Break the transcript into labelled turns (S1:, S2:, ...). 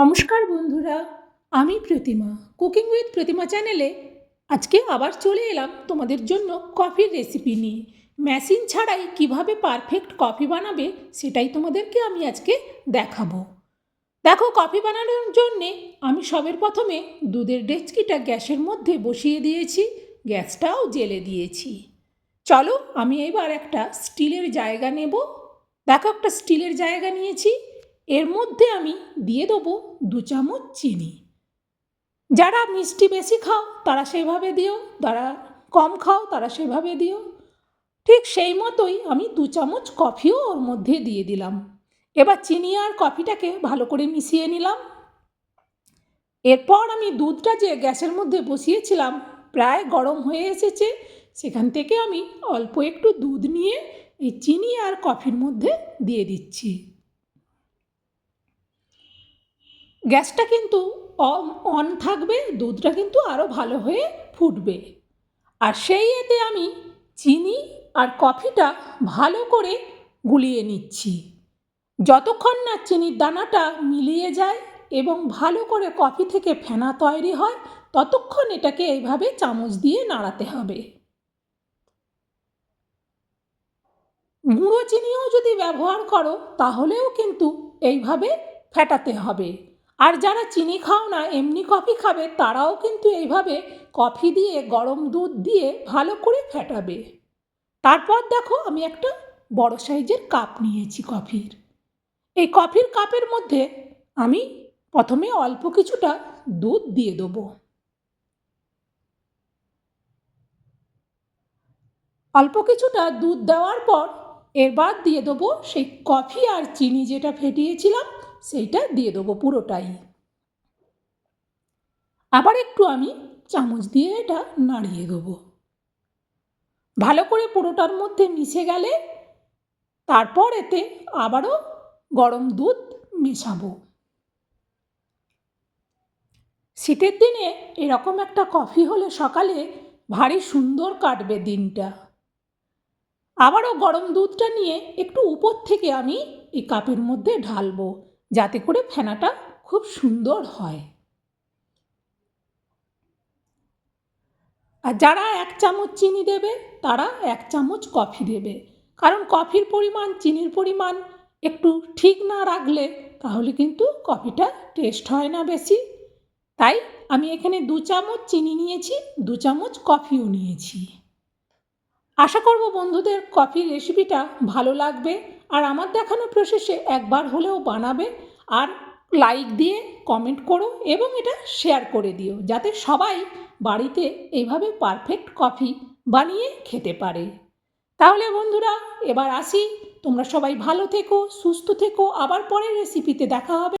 S1: নমস্কার বন্ধুরা, আমি প্রতিমা কুকিং উইথ প্রতিমা চ্যানেলে আজকে আবার চলে এলাম তোমাদের জন্য কফির রেসিপি নিয়ে। মেশিন ছাড়াই কীভাবে পারফেক্ট কফি বানাবে সেটাই তোমাদেরকে আমি আজকে দেখাবো। দেখো কফি বানানোর জন্যে আমি সবের প্রথমে দুধের ডেচকিটা গ্যাসের মধ্যে বসিয়ে দিয়েছি, গ্যাসটাও জেলে দিয়েছি। চলো, আমি এবার একটা স্টিলের জায়গা নেব। দেখো, একটা স্টিলের জায়গা নিয়েছি। এর মধ্যে আমি দিয়ে দেবো দু চামচ চিনি। যারা মিষ্টি বেশি খাও, তারা সেইভাবে দিও, যারা কম খাও, তারা সেভাবে দিও। ঠিক সেই মতোই আমি দু চামচ কফিও ওর মধ্যে দিয়ে দিলাম। এবার চিনি আর কফিটাকে ভালো করে মিশিয়ে নিলাম। এরপর আমি দুধটা যে গ্যাসের মধ্যে বসিয়েছিলাম, প্রায় গরম হয়ে এসেছে, সেখান থেকে আমি অল্প একটু দুধ নিয়ে এই চিনি আর কফির মধ্যে দিয়ে দিচ্ছি। গ্যাসটা কিন্তু অন থাকবে, দুধটা কিন্তু আরও ভালো হয়ে ফুটবে। আর সেই এতে আমি চিনি আর কফিটা ভালো করে গুলিয়ে নিচ্ছি। যতক্ষণ না চিনির দানাটা মিলিয়ে যায় এবং ভালো করে কফি থেকে ফেনা তৈরি হয়, ততক্ষণ এটাকে এইভাবে চামচ দিয়ে নাড়াতে হবে। গুঁড়ো চিনিও যদি ব্যবহার করো, তাহলেও কিন্তু এইভাবে ফেটাতে হবে। আর যারা চিনি খাও না, এমনি কফি খাবে, তারাও কিন্তু এইভাবে কফি দিয়ে, গরম দুধ দিয়ে ভালো করে ফেটাবে। তারপর দেখো, আমি একটা বড় সাইজের কাপ নিয়েছি কফির। এই কফির কাপের মধ্যে আমি প্রথমে অল্প কিছুটা দুধ দিয়ে দেবো। অল্প কিছুটা দুধ দেওয়ার পর এবার দিয়ে দেবো সেই কফি আর চিনি যেটা ফেটিয়েছিলাম সেইটা দিয়ে দেবো পুরোটাই। আবার একটু আমি চামচ দিয়ে এটা নাড়িয়ে দেবো। ভালো করে পুরোটার মধ্যে মিশে গেলে তারপর এতে আবারও গরম দুধ মেশাবো। শীতের দিনে এরকম একটা কফি হলে সকালে ভারী সুন্দর কাটবে দিনটা। আবারও গরম দুধটা নিয়ে একটু উপর থেকে আমি এই কাপের মধ্যে ঢালবো। যাতে করে ফেনাটা খুব সুন্দর হয়। আর যারা এক চামচ চিনি দেবে, তারা এক চামচ কফি দেবে। কারণ কফির পরিমাণ, চিনির পরিমাণ একটু ঠিক না রাখলে তাহলে কিন্তু কফিটা টেস্ট হয় না বেশি। তাই আমি এখানে দু চামচ চিনি নিয়েছি, দু চামচ কফিও নিয়েছি। আশা করব বন্ধুদের কফির রেসিপিটা ভালো লাগবে। আর আমার দেখানো প্রসেসে একবার হলেও বানাবে আর লাইক দিয়ে কমেন্ট করো এবং এটা শেয়ার করে দিও, যাতে সবাই বাড়িতে এইভাবে পারফেক্ট কফি বানিয়ে খেতে পারে। তাহলে বন্ধুরা, এবার আসি। তোমরা সবাই ভালো থেকো, সুস্থ থেকো। আবার পরের রেসিপিতে দেখা হবে।